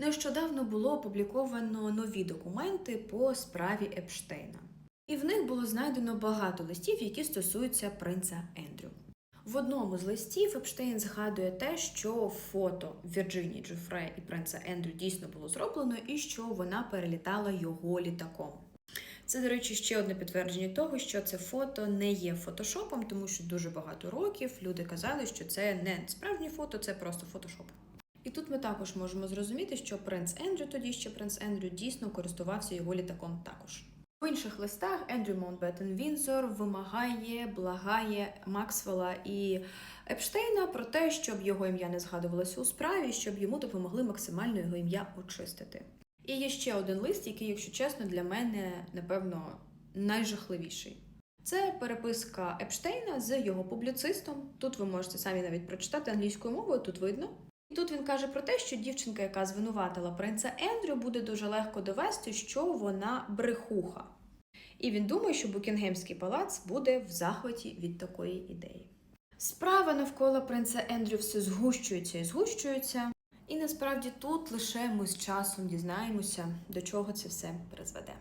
Нещодавно було опубліковано нові документи по справі Епштейна, і в них було знайдено багато листів, які стосуються принца Ендрю. В одному з листів Епштейн згадує те, що фото Вірджинії Джофре і принца Ендрю дійсно було зроблено, і що вона перелітала його літаком. Це, до речі, ще одне підтвердження того, що це фото не є фотошопом, тому що дуже багато років люди казали, що це не справжнє фото, це просто фотошоп. І тут ми також можемо зрозуміти, що принц Ендрю, тоді ще принц Ендрю, дійсно користувався його літаком також. В інших листах Ендрю Маунтбеттен Вінзор вимагає, благає Максвелла і Епштейна про те, щоб його ім'я не згадувалося у справі, щоб йому допомогли максимально його ім'я очистити. І є ще один лист, який, якщо чесно, для мене, напевно, найжахливіший. Це переписка Епштейна з його публіцистом. Тут ви можете самі навіть прочитати англійською мовою, тут видно. Тут він каже про те, що дівчинка, яка звинуватила принца Ендрю, буде дуже легко довести, що вона брехуха. І він думає, що Букінгемський палац буде в захваті від такої ідеї. Справа навколо принца Ендрю все згущується і згущується. І насправді тут лише ми з часом дізнаємося, до чого це все призведе.